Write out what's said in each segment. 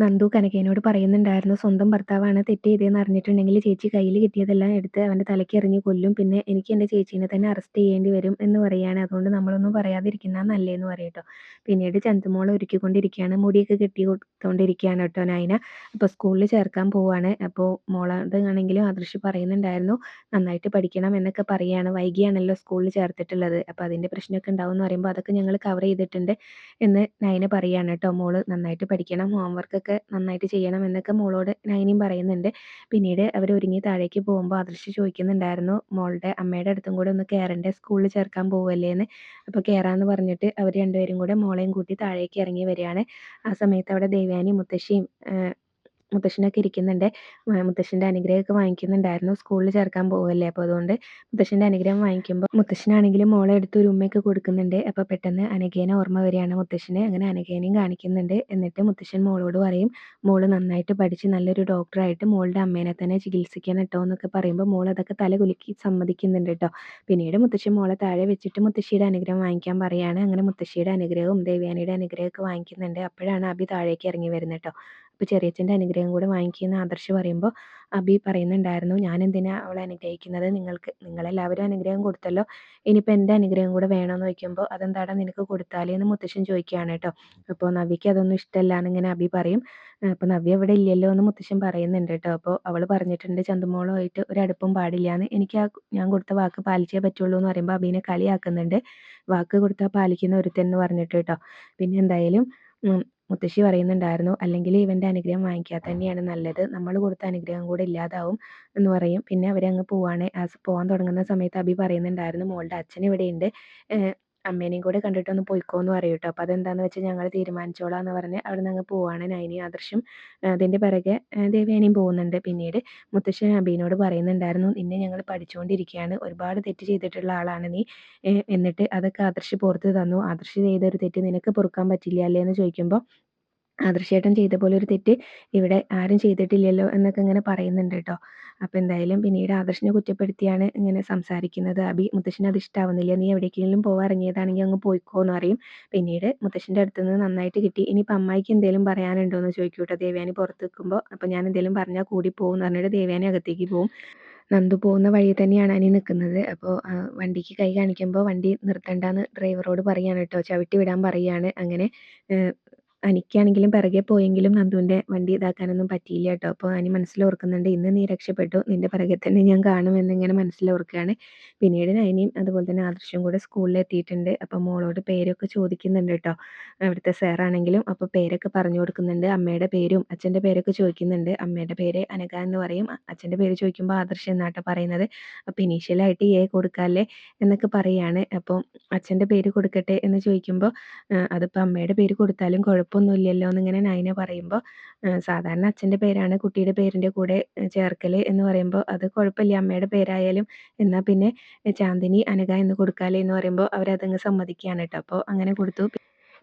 നന്ദു കനകേനോട് പറയുന്നുണ്ടായിരുന്നു സ്വന്തം ഭർത്താവാണ് തെറ്റ് ചെയ്തതെന്ന് അറിഞ്ഞിട്ടുണ്ടെങ്കിൽ ചേച്ചി കയ്യിൽ കിട്ടിയതെല്ലാം എടുത്ത് അവന്റെ തലയ്ക്ക് എറിഞ്ഞ് കൊല്ലും. പിന്നെ എനിക്ക് എന്റെ ചേച്ചീനെ തന്നെ അറസ്റ്റ് ചെയ്യേണ്ടി വരും എന്ന് പറയുകയാണ് അതുകൊണ്ട് നമ്മളൊന്നും പറയാതിരിക്കുന്ന നല്ലതെന്ന് പറയും കേട്ടോ പിന്നീട് ചന്തുമോൾ ഒരുക്കിക്കൊണ്ടിരിക്കുകയാണ്. മുടിയൊക്കെ കെട്ടി കൊടുത്തോണ്ടിരിക്കുകയാണ് കേട്ടോ നൈന. അപ്പോൾ സ്കൂളിൽ ചേർക്കാൻ പോവാണ്. അപ്പോൾ മോളോട് ആണെങ്കിലും ആദർശ് പറയുന്നുണ്ടായിരുന്നു നന്നായിട്ട് പഠിക്കണം എന്നൊക്കെ പറയുകയാണ് വൈകിയാണല്ലോ സ്കൂളിൽ ചേർത്തിട്ടുള്ളത്. അപ്പോൾ അതിന്റെ പ്രശ്നമൊക്കെ ഉണ്ടാവും എന്ന് പറയുമ്പോൾ അതൊക്കെ ഞങ്ങൾ കവർ ചെയ്തിട്ടുണ്ട് എന്ന് നൈന പറയുകയാണ് കേട്ടോ. മോൾ നന്നായിട്ട് പഠിക്കണം. ഹോംവർക്കൊക്കെ നന്നായിട്ട് ചെയ്യണം എന്നൊക്കെ മോളോട് നൈനിയും പറയുന്നുണ്ട്. പിന്നീട് അവർ ഒരുങ്ങി താഴേക്ക് പോകുമ്പോൾ ആദർശ് ചോദിക്കുന്നുണ്ടായിരുന്നു മോളുടെ അമ്മയുടെ അടുത്തും കൂടെ ഒന്ന് കയറണ്ടേ സ്കൂളിൽ ചേർക്കാൻ പോവല്ലേ എന്ന് അപ്പോൾ കയറാമെന്ന് പറഞ്ഞിട്ട് അവർ രണ്ടുപേരും കൂടെ മോളെയും കൂട്ടി താഴേക്ക് ഇറങ്ങി വരികയാണ്. ആ സമയത്ത് അവിടെ ദേവയാനി മുത്തശ്ശിയും മുത്തശ്ശനൊക്കെ ഇരിക്കുന്നുണ്ട്. മുത്തശ്ശന്റെ അനുഗ്രഹമൊക്കെ വാങ്ങിക്കുന്നുണ്ടായിരുന്നു. സ്കൂളിൽ ചേർക്കാൻ പോവല്ലേ? അപ്പോൾ അതുകൊണ്ട് മുത്തശ്ശന്റെ അനുഗ്രഹം വാങ്ങിക്കുമ്പോൾ മുത്തശ്ശനാണെങ്കിലും മോളെ എടുത്ത് ഒരു ഉമ്മയൊക്കെ കൊടുക്കുന്നുണ്ട്. അപ്പോൾ പെട്ടെന്ന് അനഘേനെ ഓർമ്മ വരികയാണ് മുത്തശ്ശനെ. അങ്ങനെ അനഘേനെയും കാണിക്കുന്നുണ്ട്. എന്നിട്ട് മുത്തശ്ശൻ മോളോട് പറയും മോൾ നന്നായിട്ട് പഠിച്ച് നല്ലൊരു ഡോക്ടറായിട്ട് മോളുടെ അമ്മേനെ തന്നെ ചികിത്സിക്കാൻ കേട്ടോ എന്നൊക്കെ പറയുമ്പോൾ മോൾ അതൊക്കെ തല കുലുക്കി സമ്മതിക്കുന്നുണ്ട് കേട്ടോ പിന്നീട് മുത്തശ്ശൻ മോളെ താഴെ വെച്ചിട്ട് മുത്തശ്ശിയുടെ അനുഗ്രഹം വാങ്ങിക്കാൻ പറയുകയാണ് അങ്ങനെ മുത്തശ്ശിയുടെ അനുഗ്രഹവും ദേവ്യാനിയുടെ അനുഗ്രഹമൊക്കെ വാങ്ങിക്കുന്നുണ്ട്. അപ്പോഴാണ് അഭി താഴേക്ക് ഇറങ്ങി വരുന്നത് കേട്ടോ അപ്പോൾ ചെറിയച്ഛന്റെ അനുഗ്രഹം കൂടെ വാങ്ങിക്കുന്ന ആദർശ് പറയുമ്പോൾ അബി പറയുന്നുണ്ടായിരുന്നു. ഞാൻ എന്തിനാ അവളെ അനുഗ്രഹിക്കുന്നത്? നിങ്ങൾക്ക് നിങ്ങളെല്ലാവരും അനുഗ്രഹം കൊടുത്തല്ലോ. ഇനിയിപ്പോൾ എന്റെ അനുഗ്രഹം കൂടെ വേണമെന്ന് ചോദിക്കുമ്പോൾ അതെന്താടാ നിനക്ക് കൊടുത്താലേ? എന്ന് മുത്തശ്ശൻ ചോദിക്കുകയാണ് കേട്ടോ. അപ്പോൾ നവ്യയ്ക്ക് അതൊന്നും ഇഷ്ടമല്ല എന്നിങ്ങനെ അബി പറയും. അപ്പോൾ നവ്യ ഇവിടെ ഇല്ലല്ലോ എന്ന് മുത്തശ്ശൻ പറയുന്നുണ്ട് കേട്ടോ. അപ്പോൾ അവൾ പറഞ്ഞിട്ടുണ്ട് ചന്തുമോളുമായിട്ട് ഒരു അടുപ്പും പാടില്ല എന്ന്. എനിക്ക് ആ ഞാൻ കൊടുത്ത വാക്ക് പാലിച്ചേ പറ്റുള്ളൂ എന്ന് പറയുമ്പോൾ അബീനെ കളിയാക്കുന്നുണ്ട്. വാക്ക് കൊടുത്താൽ പാലിക്കുന്ന ഒരുത്തെന്ന് പറഞ്ഞിട്ട് കേട്ടോ. പിന്നെ എന്തായാലും മുത്തശ്ശി പറയുന്നുണ്ടായിരുന്നു. അല്ലെങ്കിൽ ഇവന്റെ അനുഗ്രഹം വാങ്ങിക്കാതെ തന്നെയാണ് നല്ലത്. നമ്മൾ കൊടുത്ത അനുഗ്രഹം കൂടെ ഇല്ലാതാവും എന്ന് പറയും. പിന്നെ അവരങ്ങ് പോവാണ്. പോവാൻ തുടങ്ങുന്ന സമയത്ത് അബി പറയുന്നുണ്ടായിരുന്നു മോളുടെ അച്ഛൻ ഇവിടെയുണ്ട്. അമ്മേനെയും കൂടെ കണ്ടിട്ടൊന്ന് പോയിക്കോ എന്ന് പറയും കേട്ടോ അപ്പോൾ അതെന്താണെന്ന് വെച്ചാൽ ഞങ്ങൾ തീരുമാനിച്ചോളാം എന്ന് പറഞ്ഞ് അവിടെ നിന്ന് അങ്ങ് പോവാണ് നൈനി ആദർശം. അതിന്റെ പിറകെ ദേവയാനിയും പോകുന്നുണ്ട്. പിന്നീട് മുത്തശ്ശൻ അബീനോട് പറയുന്നുണ്ടായിരുന്നു നിന്നെ ഞങ്ങൾ പഠിച്ചുകൊണ്ടിരിക്കുകയാണ് ഒരുപാട് തെറ്റ് ചെയ്തിട്ടുള്ള ആളാണ് നീ. എന്നിട്ട് അതൊക്കെ ആദർശ് പുറത്ത് തന്നു. ആദർശ് ചെയ്തൊരു തെറ്റ് നിനക്ക് പൊറുക്കാൻ പറ്റില്ല അല്ലേ? എന്ന് ചോദിക്കുമ്പോൾ ആദർശേട്ടൻ ചെയ്ത പോലെ ഒരു തെറ്റ് ഇവിടെ ആരും ചെയ്തിട്ടില്ലല്ലോ എന്നൊക്കെ ഇങ്ങനെ പറയുന്നുണ്ട് കേട്ടോ. അപ്പോൾ എന്തായാലും പിന്നീട് ആദർശിനെ കുറ്റപ്പെടുത്തിയാണ് ഇങ്ങനെ സംസാരിക്കുന്നത്. അബി മുത്തശ്ശന് അത് ഇഷ്ടാവുന്നില്ല. നീ എവിടേക്കെങ്കിലും പോകാൻ ഇറങ്ങിയതാണെങ്കിൽ അങ്ങ് പോയിക്കോ എന്ന് പറയും. പിന്നീട് മുത്തശ്ശന്റെ അടുത്ത് നിന്ന് നന്നായിട്ട് കിട്ടി. ഇനി ഇനിയിപ്പോൾ അമ്മായിക്ക് എന്തെങ്കിലും പറയാനുണ്ടോ എന്ന് ചോദിക്കും കേട്ടോ ദേവയാനി പുറത്ത് നിൽക്കുമ്പോൾ അപ്പോൾ ഞാൻ എന്തെങ്കിലും പറഞ്ഞാൽ കൂടി പോകും എന്ന് പറഞ്ഞിട്ട് ദേവയാനി അകത്തേക്ക് പോകും നന്ദു പോകുന്ന വഴി തന്നെയാണ് അനി നിൽക്കുന്നത്. അപ്പോൾ വണ്ടിക്ക് കൈ കാണിക്കുമ്പോൾ വണ്ടി നിർത്തണ്ടെന്ന് ഡ്രൈവറോട് പറയാണ് കേട്ടോ. ചവിട്ടി വിടാൻ പറയുകയാണ് അങ്ങനെ അനിക്കാണെങ്കിലും പിറകെ പോയെങ്കിലും നന്ദുവിന്റെ വണ്ടി ഇതാക്കാനൊന്നും പറ്റിയില്ല കേട്ടോ. അപ്പോൾ അനി മനസ്സിലോർക്കുന്നുണ്ട് ഇന്ന് നീ രക്ഷപ്പെട്ടു നിന്റെ പിറകെ തന്നെ ഞാൻ കാണും എന്നിങ്ങനെ മനസ്സിലോർക്കുകയാണ്. പിന്നീട് നയനിയും അതുപോലെ തന്നെ ആദർശം കൂടെ സ്കൂളിൽ എത്തിയിട്ടുണ്ട്. അപ്പോൾ മോളോട് പേരൊക്കെ ചോദിക്കുന്നുണ്ട് കേട്ടോ. അവിടുത്തെ സാറാണെങ്കിലും അപ്പോൾ പേരൊക്കെ പറഞ്ഞു കൊടുക്കുന്നുണ്ട്. അമ്മയുടെ പേരും അച്ഛന്റെ പേരൊക്കെ ചോദിക്കുന്നുണ്ട്. അമ്മയുടെ പേര് അനക എന്ന് പറയും. അച്ഛന്റെ പേര് ചോദിക്കുമ്പോൾ ആദർശം എന്നാട്ടോ പറയുന്നത്. അപ്പോൾ ഇനീഷ്യലായിട്ട് എ കൊടുക്കാല്ലേ എന്നൊക്കെ പറയുകയാണ് അപ്പോൾ അച്ഛന്റെ പേര് കൊടുക്കട്ടെ എന്ന് ചോദിക്കുമ്പോൾ അതിപ്പോൾ അമ്മയുടെ പേര് കൊടുത്താലും കുഴപ്പം കുഴപ്പമൊന്നുമില്ലല്ലോ എന്നിങ്ങനെ നൈന പറയുമ്പോൾ സാധാരണ അച്ഛന്റെ പേരാണ് കുട്ടിയുടെ പേരിന്റെ കൂടെ ചേർക്കൽ എന്ന് പറയുമ്പോൾ അത് കുഴപ്പമില്ല അമ്മയുടെ പേരായാലും എന്നാൽ പിന്നെ ചാന്ദിനി അനഘ എന്ന് കൊടുക്കാലേ എന്ന് പറയുമ്പോൾ അവരതങ്ങ് സമ്മതിക്കുകയാണ് കേട്ടോ. അപ്പോൾ അങ്ങനെ കൊടുത്തു.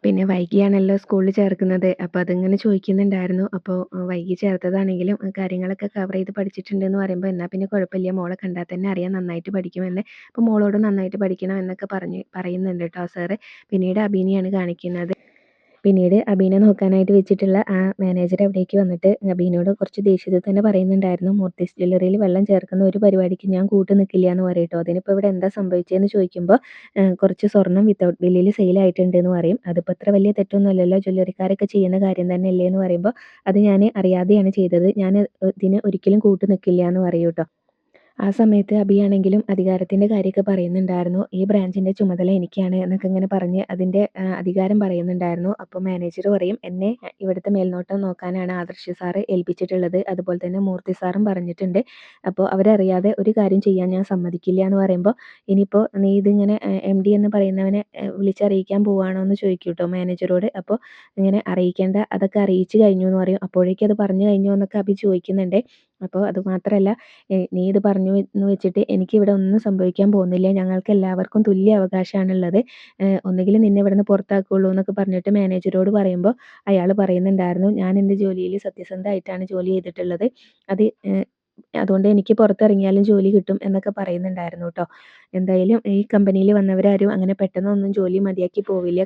പിന്നെ വൈകിയാണല്ലോ സ്കൂളിൽ ചേർക്കുന്നത്. അപ്പോൾ അതിങ്ങനെ ചോദിക്കുന്നുണ്ടായിരുന്നു. അപ്പോൾ വൈകി ചേർത്തതാണെങ്കിലും കാര്യങ്ങളൊക്കെ കവർ ചെയ്ത് പഠിച്ചിട്ടുണ്ടെന്ന് പറയുമ്പോൾ എന്നാൽ പിന്നെ കുഴപ്പമില്ല മോളെ കണ്ടാൽ തന്നെ അറിയാം നന്നായിട്ട് പഠിക്കുമെന്ന്. അപ്പോൾ മോളോട് നന്നായിട്ട് പഠിക്കണം എന്നൊക്കെ പറഞ്ഞ് പറയുന്നുണ്ട് കേട്ടോ സാറ്. പിന്നീട് അഭിനയാണ് കാണിക്കുന്നത്. പിന്നീട് അബീനെ നോക്കാനായിട്ട് വെച്ചിട്ടുള്ള ആ മാനേജർ അവിടേക്ക് വന്നിട്ട് അബീനോട് കുറച്ച് ദേഷ്യത്തിൽ തന്നെ പറയുന്നുണ്ടായിരുന്നു മൂർത്തിസ് ജ്വല്ലറിയിൽ വെള്ളം ചേർക്കുന്ന ഒരു പരിപാടിക്ക് ഞാൻ കൂട്ടു നിൽക്കില്ല എന്ന് പറയട്ടോ. അതിനിപ്പോൾ ഇവിടെ എന്താ സംഭവിച്ചതെന്ന് ചോദിക്കുമ്പോൾ കുറച്ച് സ്വർണം വിത്തൗട്ട് ബില്ലിൽ സെയിലായിട്ടുണ്ട് എന്ന് പറയും. അതിപ്പോൾ അത്ര വലിയ തെറ്റൊന്നുമല്ലല്ലോ ജ്വല്ലറിക്കാരൊക്കെ ചെയ്യുന്ന കാര്യം തന്നെയല്ലേ എന്ന് പറയുമ്പോൾ അത് ഞാൻ അറിയാതെയാണ് ചെയ്തത്. ഞാൻ ഇതിന് ഒരിക്കലും കൂട്ടു നിൽക്കില്ല എന്ന് പറയും കേട്ടോ ആ സമയത്ത് അബിയാണെങ്കിലും അധികാരത്തിന്റെ കാര്യമൊക്കെ പറയുന്നുണ്ടായിരുന്നു. ഈ ബ്രാഞ്ചിന്റെ ചുമതല എനിക്കാണ് എന്നൊക്കെ ഇങ്ങനെ പറഞ്ഞ് അതിന്റെ അധികാരം പറയുന്നുണ്ടായിരുന്നു. അപ്പോൾ മാനേജർ പറയും എന്നെ ഇവിടുത്തെ മേൽനോട്ടം നോക്കാനാണ് ആദർശ് സാറ് ഏൽപ്പിച്ചിട്ടുള്ളത്. അതുപോലെ തന്നെ മൂർത്തി സാറും പറഞ്ഞിട്ടുണ്ട്. അപ്പോൾ അവരറിയാതെ ഒരു കാര്യം ചെയ്യാൻ ഞാൻ സമ്മതിക്കില്ല എന്ന് പറയുമ്പോൾ ഇനിയിപ്പോൾ നീ ഇതിങ്ങനെ എം ഡി എന്ന് പറയുന്നവനെ വിളിച്ചറിയിക്കാൻ പോവുകയാണോ എന്ന് ചോദിക്കും കേട്ടോ മാനേജറോട്. അപ്പോൾ ഇങ്ങനെ അറിയിക്കേണ്ട അതൊക്കെ അറിയിച്ചു കഴിഞ്ഞു എന്ന് പറയും. അപ്പോഴേക്കും അത് പറഞ്ഞു കഴിഞ്ഞു എന്നൊക്കെ അഭി ചോദിക്കുന്നുണ്ട്. അപ്പോൾ അത് മാത്രമല്ല നീ ഇത് പറഞ്ഞു എന്ന് വെച്ചിട്ട് എനിക്കിവിടെ ഒന്നും സംഭവിക്കാൻ പോകുന്നില്ല. ഞങ്ങൾക്ക് എല്ലാവർക്കും തുല്യ അവകാശമാണുള്ളത്. ഒന്നുകിൽ നിന്നെ ഇവിടെ നിന്ന് പുറത്താക്കുള്ളൂ എന്നൊക്കെ പറഞ്ഞിട്ട് മാനേജരോട് പറയുമ്പോൾ അയാൾ പറയുന്നുണ്ടായിരുന്നു ഞാൻ എന്റെ ജോലിയിൽ സത്യസന്ധമായിട്ടാണ് ജോലി ചെയ്തിട്ടുള്ളത്. അത് അതുകൊണ്ട് എനിക്ക് പുറത്തിറങ്ങിയാലും ജോലി കിട്ടും എന്നൊക്കെ പറയുന്നുണ്ടായിരുന്നു കേട്ടോ. എന്തായാലും ഈ കമ്പനിയിൽ വന്നവരാരും അങ്ങനെ പെട്ടെന്നൊന്നും ജോലി മതിയാക്കി പോവില്ല.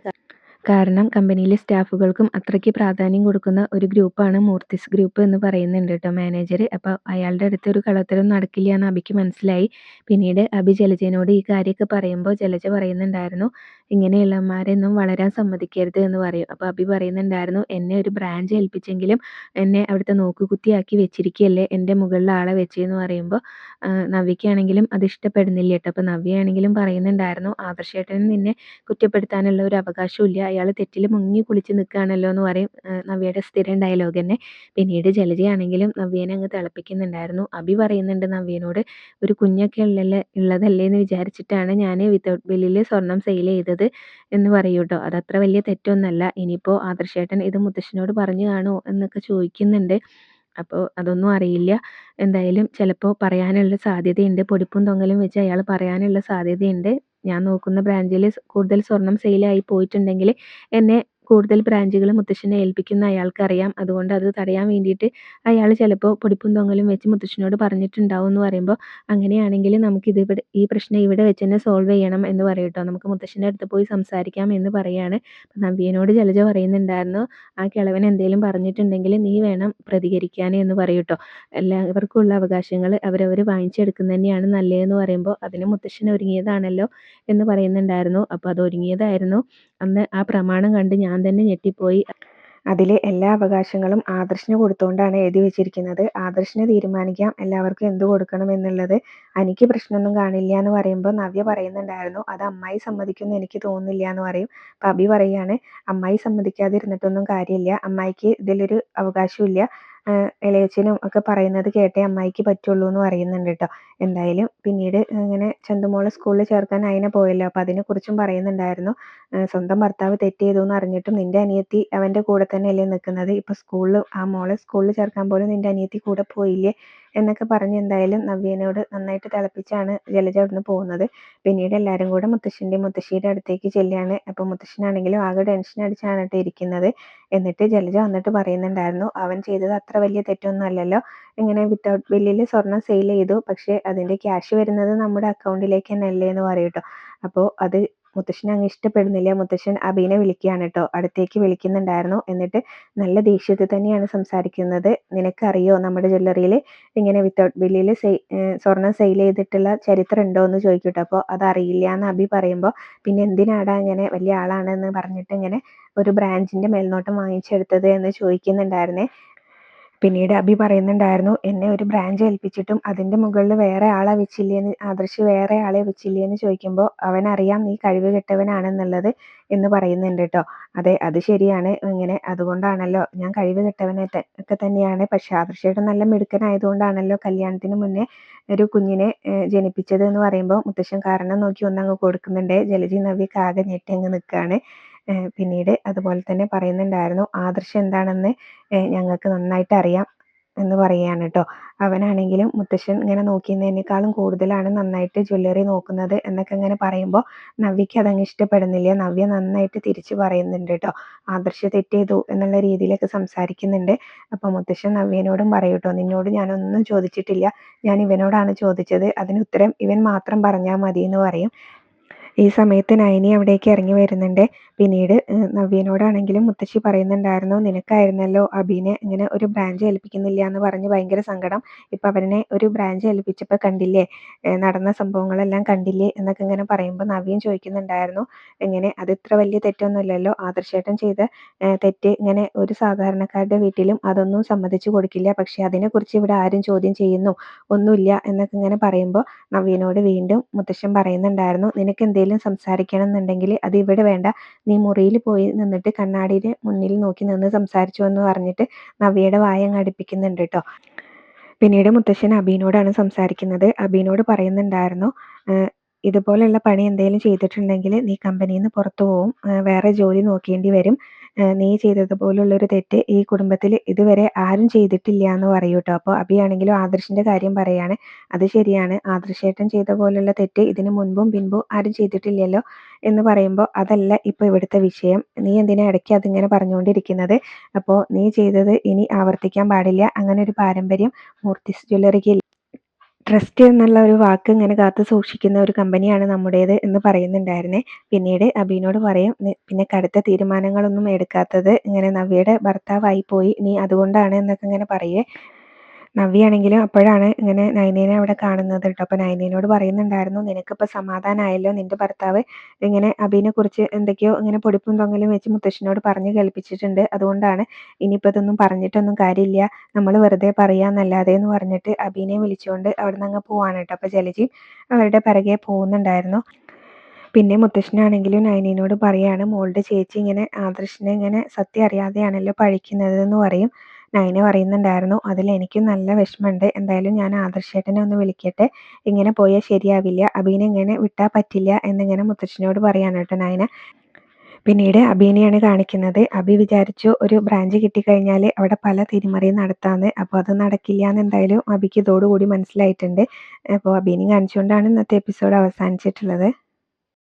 കാരണം കമ്പനിയിലെ സ്റ്റാഫുകൾക്കും അത്രയ്ക്ക് പ്രാധാന്യം കൊടുക്കുന്ന ഒരു ഗ്രൂപ്പാണ് മൂർത്തിസ് ഗ്രൂപ്പ് എന്ന് പറയുന്നുണ്ട് കേട്ടോ മാനേജർ. അപ്പോൾ അയാളുടെ അടുത്ത് ഒരു കള്ളത്തരം നടക്കില്ല എന്ന് അബിക്ക് മനസ്സിലായി. പിന്നീട് അബി ജലജനോട് ഈ കാര്യമൊക്കെ പറയുമ്പോൾ ജലജ പറയുന്നുണ്ടായിരുന്നു ഇങ്ങനെയുള്ളമാരെയൊന്നും വളരാൻ സമ്മതിക്കരുത് എന്ന് പറയും. അപ്പോൾ അബി പറയുന്നുണ്ടായിരുന്നു എന്നെ ഒരു ബ്രാഞ്ച് ഏൽപ്പിച്ചെങ്കിലും എന്നെ അവിടുത്തെ നോക്കുകുത്തിയാക്കി വെച്ചിരിക്കുകയല്ലേ എന്റെ മുകളിൽ ആളെ വെച്ചെന്ന് പറയുമ്പോൾ നവ്യക്കാണെങ്കിലും അത് ഇഷ്ടപ്പെടുന്നില്ല കേട്ടോ. അപ്പോൾ നവ്യയാണെങ്കിലും പറയുന്നുണ്ടായിരുന്നു ആദർശേട്ടന് നിന്നെ കുറ്റപ്പെടുത്താനുള്ള ഒരു അവകാശവും ഇല്ല അയാൾ തെറ്റിൽ മുങ്ങി കുളിച്ച് നിൽക്കുകയാണല്ലോ എന്ന് പറയും നവ്യയുടെ സ്ഥിരം ഡയലോഗ് തന്നെ. പിന്നീട് ജലജയാണെങ്കിലും നവ്യനെ അങ്ങ് തിളപ്പിക്കുന്നുണ്ടായിരുന്നു. അഭി പറയുന്നുണ്ട് നവ്യനോട് ഒരു കുഞ്ഞൊക്കെ ഉള്ളല്ലേ ഉള്ളതല്ലേ എന്ന് വിചാരിച്ചിട്ടാണ് ഞാൻ വിതൗട്ട് ബില്ലിൽ സ്വർണം സെയിൽ ചെയ്തത് എന്ന് പറയൂ കേട്ടോ അതത്ര വലിയ തെറ്റൊന്നല്ല. ഇനിയിപ്പോൾ ആദർശേട്ടൻ ഇത് മുത്തശ്ശനോട് പറഞ്ഞു കാണുമോ എന്നൊക്കെ ചോദിക്കുന്നുണ്ട്. അപ്പോൾ അതൊന്നും അറിയില്ല. എന്തായാലും ചിലപ്പോൾ പറയാനുള്ള സാധ്യതയുണ്ട്. പൊടിപ്പും തൊങ്ങലും വെച്ച് അയാൾ പറയാനുള്ള സാധ്യതയുണ്ട്. ഞാൻ നോക്കുന്ന ബ്രാഞ്ചിൽ കൂടുതൽ സ്വർണം ആയി പോയിട്ടുണ്ടെങ്കിൽ എന്നെ കൂടുതൽ ബ്രാഞ്ചുകൾ മുത്തശ്ശനെ ഏൽപ്പിക്കുന്ന അയാൾക്കറിയാം. അതുകൊണ്ട് അത് തടയാൻ വേണ്ടിയിട്ട് അയാൾ ചിലപ്പോൾ പൊടിപ്പും തൊങ്ങലും വെച്ച് മുത്തശ്ശനോട് പറഞ്ഞിട്ടുണ്ടാവും എന്ന് പറയുമ്പോൾ അങ്ങനെയാണെങ്കിൽ നമുക്ക് ഇത് ഇവിടെ ഈ പ്രശ്നം ഇവിടെ വെച്ച് തന്നെ സോൾവ് ചെയ്യണം എന്ന് പറയും കേട്ടോ. നമുക്ക് മുത്തശ്ശന്റെ അടുത്ത് പോയി സംസാരിക്കാം എന്ന് പറയാണ്. നവ്യനോട് ജലജ പറയുന്നുണ്ടായിരുന്നു ആ കിളവൻ എന്തെങ്കിലും പറഞ്ഞിട്ടുണ്ടെങ്കിൽ നീ വേണം പ്രതികരിക്കാൻ എന്ന് പറയും കേട്ടോ. എല്ലാവർക്കുള്ള അവകാശങ്ങൾ അവരവർ വാങ്ങിച്ചെടുക്കുന്നത് തന്നെയാണ് നല്ലതെന്ന് പറയുമ്പോൾ അതിന് മുത്തശ്ശൻ ഒരുങ്ങിയതാണല്ലോ എന്ന് പറയുന്നുണ്ടായിരുന്നു. അപ്പോൾ അത് ഒരുങ്ങിയതായിരുന്നു. അന്ന് ആ പ്രമാണം കണ്ട് ഞാൻ തന്നെ ഞെട്ടിപ്പോയി. അതിലെ എല്ലാ അവകാശങ്ങളും ആദർശിന് കൊടുത്തുകൊണ്ടാണ് എഴുതി വെച്ചിരിക്കുന്നത്. ആദർശിന് തീരുമാനിക്കാം. എല്ലാവർക്കും എന്ത് കൊടുക്കണം എന്നുള്ളത് എനിക്ക് പ്രശ്നമൊന്നും കാണില്ല എന്ന് പറയുമ്പോൾ നവ്യ പറയുന്നുണ്ടായിരുന്നു. അത് അമ്മായി സമ്മതിക്കുമെന്ന് എനിക്ക് തോന്നുന്നില്ല എന്ന് പറയും. അഭി പറയാണ് അമ്മായി സമ്മതിക്കാതിരുന്നിട്ടൊന്നും കാര്യമില്ല. അമ്മായിക്ക് ഇതിലൊരു അവകാശമില്ല ഇളയച്ചനും ഒക്കെ പറയുന്നത് കേട്ടേ അമ്മായിക്ക് പറ്റുള്ളൂ എന്ന് പറയുന്നുണ്ട് കേട്ടോ എന്തായാലും പിന്നീട് ഇങ്ങനെ ചന്തുമോളെ സ്കൂളിൽ ചേർക്കാൻ അതിനെ പോയല്ലോ. അപ്പം അതിനെക്കുറിച്ചും പറയുന്നുണ്ടായിരുന്നു. സ്വന്തം ഭർത്താവ് തെറ്റ് ചെയ്തു എന്ന് അറിഞ്ഞിട്ടും നിന്റെ അനിയത്തി അവന്റെ കൂടെ തന്നെയല്ലേ നിൽക്കുന്നത് ഇപ്പം സ്കൂളിൽ ആ മോളെ സ്കൂളിൽ ചേർക്കാൻ പോലും നിന്റെ അനിയത്തി കൂടെ പോയില്ലേ? എന്നൊക്കെ പറഞ്ഞ് എന്തായാലും നവ്യനോട് നന്നായിട്ട് തിളപ്പിച്ചാണ് ജലജ അവിടുന്ന് പോകുന്നത്. പിന്നീട് എല്ലാവരും കൂടെ മുത്തശ്ശന്റെയും മുത്തശ്ശിയുടെ അടുത്തേക്ക് ചെല്ലുകയാണ്. അപ്പോൾ മുത്തശ്ശനാണെങ്കിലും ആകെ ടെൻഷൻ അടിച്ചാണ് കേട്ടോ ഇരിക്കുന്നത്. എന്നിട്ട് ജലജ വന്നിട്ട് പറയുന്നുണ്ടായിരുന്നു അവൻ ചെയ്തത് അത്ര വലിയ തെറ്റൊന്നും അല്ലല്ലോ. ഇങ്ങനെ വിത്തൗട്ട് ബില്ലിൽ സ്വർണം സെയിൽ ചെയ്തു. പക്ഷേ അതിന്റെ ക്യാഷ് വരുന്നത് നമ്മുടെ അക്കൗണ്ടിലേക്ക് തന്നെ അല്ലേ എന്ന് പറയും കേട്ടോ അപ്പോൾ അത് മുത്തശ്ശന് അങ്ങ് ഇഷ്ടപ്പെടുന്നില്ല. മുത്തശ്ശൻ അബീനെ വിളിക്കുകയാണ് കേട്ടോ അടുത്തേക്ക് വിളിക്കുന്നുണ്ടായിരുന്നു. എന്നിട്ട് നല്ല ദേഷ്യത്തിൽ തന്നെയാണ് സംസാരിക്കുന്നത്. നിനക്കറിയോ നമ്മുടെ ജ്വല്ലറിയിൽ ഇങ്ങനെ വിത്തൗട്ട് ബില്ലിൽ സ്വർണം സെയിൽ ചെയ്തിട്ടുള്ള ചരിത്രം ഉണ്ടോ എന്ന് ചോദിക്കട്ടോ. അപ്പോൾ അതറിയില്ല എന്ന് അബി പറയുമ്പോൾ പിന്നെ എന്തിനാടാ ഇങ്ങനെ വലിയ ആളാണെന്ന് പറഞ്ഞിട്ട് ഇങ്ങനെ ഒരു ബ്രാഞ്ചിന്റെ മേൽനോട്ടം വാങ്ങിച്ചെടുത്തത്? എന്ന് ചോദിക്കുന്നുണ്ടായിരുന്നേ. പിന്നീട് അബി പറയുന്നുണ്ടായിരുന്നു എന്നെ ഒരു ബ്രാഞ്ച് ഏൽപ്പിച്ചിട്ടും അതിന്റെ മുകളിൽ വേറെ ആളെ വെച്ചില്ലേന്ന് ആദർശ് വേറെ ആളെ വെച്ചില്ലേന്ന് ചോദിക്കുമ്പോൾ അവൻ അറിയാം നീ കഴിവ് കെട്ടവനാണെന്നുള്ളത് എന്ന് പറയുന്നുണ്ട് കേട്ടോ അതെ അത് ശരിയാണ്. ഇങ്ങനെ അതുകൊണ്ടാണല്ലോ ഞാൻ കഴിവ് കെട്ടവനെ ഒക്കെ തന്നെയാണ്. പക്ഷെ ആദർശേട്ടൻ നല്ല മിടുക്കനായതുകൊണ്ടാണല്ലോ കല്യാണത്തിന് മുന്നേ ഒരു കുഞ്ഞിനെ ജനിപ്പിച്ചത് എന്ന് പറയുമ്പോൾ മുത്തശ്ശൻ കാരണം നോക്കി ഒന്നങ്ങ് കൊടുക്കുന്നുണ്ട്. ജലജി നവ്യൊക്കെ ആകെ ഞെട്ടി അങ്ങ് നിൽക്കുകയാണ് പിന്നീട് അതുപോലെ തന്നെ പറയുന്നുണ്ടായിരുന്നു ആദർശം എന്താണെന്ന് ഞങ്ങൾക്ക് നന്നായിട്ട് അറിയാം എന്ന് പറയുകയാണ് കേട്ടോ അവനാണെങ്കിലും മുത്തശ്ശൻ ഇങ്ങനെ നോക്കുന്നതിനേക്കാളും കൂടുതലാണ് നന്നായിട്ട് ജ്വല്ലറി നോക്കുന്നത് എന്നൊക്കെ ഇങ്ങനെ പറയുമ്പോൾ നവ്യക്ക് അതങ്ങ് ഇഷ്ടപ്പെടുന്നില്ല. നവ്യ നന്നായിട്ട് തിരിച്ചു പറയുന്നുണ്ട് കേട്ടോ ആദർശ തെറ്റ് എന്നുള്ള രീതിയിലൊക്കെ സംസാരിക്കുന്നുണ്ട്. അപ്പോൾ മുത്തശ്ശൻ നവ്യനോടും പറയും കേട്ടോ നിന്നോട് ഞാനൊന്നും ചോദിച്ചിട്ടില്ല. ഞാൻ ഇവനോടാണ് ചോദിച്ചത്. അതിന് ഉത്തരം ഇവൻ മാത്രം പറഞ്ഞാൽ മതി എന്ന് പറയും. ഈ സമയത്ത് നയനി അവിടേക്ക് ഇറങ്ങി വരുന്നുണ്ട്. പിന്നീട് നവ്യനോടാണെങ്കിലും മുത്തശ്ശി പറയുന്നുണ്ടായിരുന്നു നിനക്കായിരുന്നല്ലോ അബീനെ ഇങ്ങനെ ഒരു ബ്രാഞ്ച് ഏൽപ്പിക്കുന്നില്ല എന്ന് പറഞ്ഞ് ഭയങ്കര സങ്കടം. ഇപ്പം അവനെ ഒരു ബ്രാഞ്ച് ഏൽപ്പിച്ചപ്പോൾ കണ്ടില്ലേ നടന്ന സംഭവങ്ങളെല്ലാം കണ്ടില്ലേ എന്നൊക്കെ ഇങ്ങനെ പറയുമ്പോൾ നവ്യൻ ചോദിക്കുന്നുണ്ടായിരുന്നു ഇങ്ങനെ അത് ഇത്ര വലിയ തെറ്റൊന്നുമില്ലല്ലോ? ആദർശേട്ടൻ ചെയ്ത തെറ്റ് ഇങ്ങനെ ഒരു സാധാരണക്കാരുടെ വീട്ടിലും അതൊന്നും സമ്മതിച്ചു കൊടുക്കില്ല. പക്ഷെ അതിനെക്കുറിച്ച് ഇവിടെ ആരും ചോദ്യം ചെയ്യുന്നു ഒന്നുമില്ല എന്നൊക്കെ ഇങ്ങനെ പറയുമ്പോൾ നവ്യനോട് വീണ്ടും മുത്തശ്ശൻ പറയുന്നുണ്ടായിരുന്നു നിനക്ക് എന്തെങ്കിലും സംസാരിക്കണം എന്നുണ്ടെങ്കിൽ അത് ഇവിടെ വേണ്ട. നീ മുറിയിൽ പോയി നിന്നിട്ട് കണ്ണാടിയുടെ മുന്നിൽ നോക്കി നിന്ന് സംസാരിച്ചു എന്ന് പറഞ്ഞിട്ട് നവ്യയുടെ വായം അടുപ്പിക്കുന്നുണ്ട് കേട്ടോ. പിന്നീട് മുത്തശ്ശൻ അബീനോടാണ് സംസാരിക്കുന്നത്. അബീനോട് പറയുന്നുണ്ടായിരുന്നു ഇതുപോലെയുള്ള പണി എന്തെങ്കിലും ചെയ്തിട്ടുണ്ടെങ്കിൽ നീ കമ്പനിയിൽ നിന്ന് പുറത്തു പോവും. വേറെ ജോലി നോക്കേണ്ടി വരും. നീ ചെയ്തതുപോലുള്ളൊരു തെറ്റ് ഈ കുടുംബത്തിൽ ഇതുവരെ ആരും ചെയ്തിട്ടില്ല എന്ന് പറയൂ കേട്ടോ അപ്പോൾ അഭിയാണെങ്കിലും ആദർശിന്റെ കാര്യം പറയാണ്. അത് ശരിയാണ്. ആദർശേട്ടൻ ചെയ്ത പോലുള്ള തെറ്റ് ഇതിനു മുൻപും പിൻപും ആരും ചെയ്തിട്ടില്ലല്ലോ എന്ന് പറയുമ്പോൾ അതല്ല ഇപ്പോൾ ഇവിടുത്തെ വിഷയം. നീ എന്തിനാ ഇടയ്ക്ക് അതിങ്ങനെ പറഞ്ഞുകൊണ്ടിരിക്കുന്നത്? അപ്പോൾ നീ ചെയ്തത് ഇനി ആവർത്തിക്കാൻ പാടില്ല. അങ്ങനെ ഒരു പാരമ്പര്യം മൂർത്തിസ് ജ്വല്ലറിക്ക് ട്രസ്റ്റ് എന്നുള്ള ഒരു വാക്ക് ഇങ്ങനെ കാത്തു സൂക്ഷിക്കുന്ന ഒരു കമ്പനിയാണ് നമ്മുടേത് എന്ന് പറയുന്നുണ്ടായിരുന്നേ. പിന്നീട് അബീനോട് പറയും പിന്നെ കടുത്ത തീരുമാനങ്ങളൊന്നും എടുക്കാത്തത് ഇങ്ങനെ നവ്യയുടെ ഭർത്താവായി പോയി നീ അതുകൊണ്ടാണ് എന്നൊക്കെ ഇങ്ങനെ പറയേ നവ്യാണെങ്കിലും അപ്പോഴാണ് ഇങ്ങനെ നൈനേനെ അവിടെ കാണുന്നത് കേട്ടോ. അപ്പോൾ നൈനേനോട് പറയുന്നുണ്ടായിരുന്നു നിനക്കിപ്പോൾ സമാധാനമായല്ലോ നിന്റെ ഭർത്താവ് ഇങ്ങനെ അബീനെ കുറിച്ച് എന്തൊക്കെയോ ഇങ്ങനെ പൊടിപ്പും തൊങ്ങലും വെച്ച് മുത്തശ്ശനോട് പറഞ്ഞു കേൾപ്പിച്ചിട്ടുണ്ട്. അതുകൊണ്ടാണ് ഇനിയിപ്പോൾ ഇതൊന്നും പറഞ്ഞിട്ടൊന്നും കാര്യമില്ല. നമ്മൾ വെറുതെ പറയാന്നല്ലാതെ എന്ന് പറഞ്ഞിട്ട് അബീനെ വിളിച്ചുകൊണ്ട് അവിടെ നിന്ന് അങ്ങ് പോവാണ് കേട്ടോ. അപ്പോൾ ജലജി അവരുടെ പിറകെ പോകുന്നുണ്ടായിരുന്നു. പിന്നെ മുത്തശ്ശനാണെങ്കിലും നയനീനോട് പറയാണ് മോളുടെ ചേച്ചി ഇങ്ങനെ ആദർശിനെ ഇങ്ങനെ സത്യം അറിയാതെയാണല്ലോ പഴിക്കുന്നത് എന്ന് പറയും. നൈന പറയുന്നുണ്ടായിരുന്നു. അതിൽ എനിക്കും നല്ല വിഷമമുണ്ട്. എന്തായാലും ഞാൻ ആദർശേട്ടനെ ഒന്ന് വിളിക്കട്ടെ. ഇങ്ങനെ പോയാൽ ശരിയാവില്ല. അബീനെ ഇങ്ങനെ വിട്ടാൽ പറ്റില്ല എന്നിങ്ങനെ മുത്തശ്ശനോട് പറയാണ് കേട്ടോ നൈന. പിന്നീട് അബീനെയാണ് കാണിക്കുന്നത്. അബി വിചാരിച്ചു ഒരു ബ്രാഞ്ച് കിട്ടിക്കഴിഞ്ഞാൽ അവിടെ പല തിരിമറിയും നടത്താമെന്ന് അപ്പോൾ അത് നടക്കില്ല എന്ന് എന്തായാലും അബിക്ക് ഇതോടുകൂടി മനസ്സിലായിട്ടുണ്ട്. അപ്പോൾ അബീനെ കാണിച്ചുകൊണ്ടാണ് ഇന്നത്തെ എപ്പിസോഡ് അവസാനിച്ചിട്ടുള്ളത്.